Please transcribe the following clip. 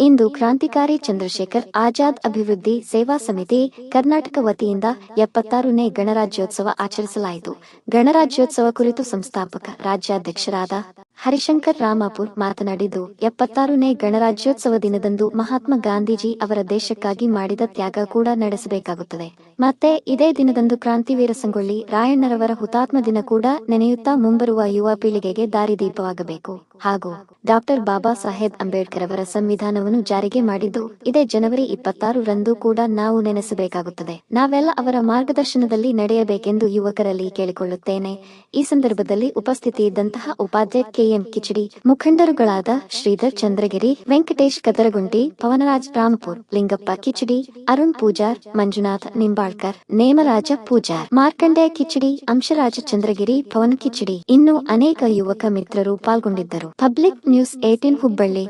ಇಂದು ಕ್ರಾಂತಿಕಾರಿ ಚಂದ್ರಶೇಖರ್ ಆಜಾದ್ ಅಭಿವೃದ್ಧಿ ಸೇವಾ ಸಮಿತಿ ಕರ್ನಾಟಕ ವತಿಯಿಂದ ಎಪ್ಪತ್ತಾರನೇ ಗಣರಾಜ್ಯೋತ್ಸವ ಆಚರಿಸಲಾಯಿತು. ಗಣರಾಜ್ಯೋತ್ಸವ ಕುರಿತು ಸಂಸ್ಥಾಪಕ, ರಾಜ್ಯಾಧ್ಯಕ್ಷರಾದ ಹರಿಶಂಕರ್ ರಾಮಾಪುರ್ ಮಾತನಾಡಿದ್ದು, ಎಪ್ಪತ್ತಾರನೇ ಗಣರಾಜ್ಯೋತ್ಸವ ದಿನದಂದು ಮಹಾತ್ಮ ಗಾಂಧೀಜಿ ಅವರ ದೇಶಕ್ಕಾಗಿ ಮಾಡಿದ ತ್ಯಾಗ ಕೂಡ ನಡೆಸಬೇಕಾಗುತ್ತದೆ. ಮತ್ತೆ ಇದೇ ದಿನದಂದು ಕ್ರಾಂತಿವೀರ ಸಂಗೊಳ್ಳಿ ರಾಯಣ್ಣರವರ ಹುತಾತ್ಮ ದಿನ ಕೂಡ ನೆನೆಯುತ್ತಾ ಮುಂಬರುವ ಯುವ ಪೀಳಿಗೆಗೆ ದಾರಿದೀಪವಾಗಬೇಕು ಹಾಗೂ ಡಾಕ್ಟರ್ ಬಾಬಾ ಸಾಹೇಬ್ ಅಂಬೇಡ್ಕರ್ ಅವರ ಸಂವಿಧಾನವನ್ನು ಜಾರಿಗೆ ಮಾಡಿದ್ದು, ಇದೇ ಜನವರಿ ಇಪ್ಪತ್ತಾರು ರಂದು ಕೂಡ ನಾವು ನೆನೆಸಬೇಕಾಗುತ್ತದೆ. ನಾವೆಲ್ಲ ಅವರ ಮಾರ್ಗದರ್ಶನದಲ್ಲಿ ನಡೆಯಬೇಕೆಂದು ಯುವಕರಲ್ಲಿ ಕೇಳಿಕೊಳ್ಳುತ್ತೇನೆ. ಈ ಸಂದರ್ಭದಲ್ಲಿ ಉಪಸ್ಥಿತಿ ಇದ್ದಂತಹ ಉಪಾಧ್ಯಕ್ಷ ಕೆಎಂ ಕಿಚಡಿ, ಮುಖಂಡರುಗಳಾದ ಶ್ರೀಧರ್ ಚಂದ್ರಗಿರಿ, ವೆಂಕಟೇಶ್ ಕದರಗುಂಟಿ, ಪವನರಾಜ್ ರಾಮಪುರ್, ಲಿಂಗಪ್ಪ ಕಿಚಡಿ, ಅರುಣ್ ಪೂಜಾರ್, ಮಂಜುನಾಥ್ ನಿಂಬಾಳ್ಕರ್, ನೇಮರಾಜ ಪೂಜಾರ್, ಮಾರ್ಕಂಡೇಯ ಕಿಚಡಿ, ಅಂಶರಾಜ ಚಂದ್ರಗಿರಿ, ಪವನ್ ಕಿಚಡಿ. ಇನ್ನು ಅನೇಕ ಯುವಕ ಮಿತ್ರರು ಪಾಲ್ಗೊಂಡಿದ್ದರು. Public news eighteen Hubballi.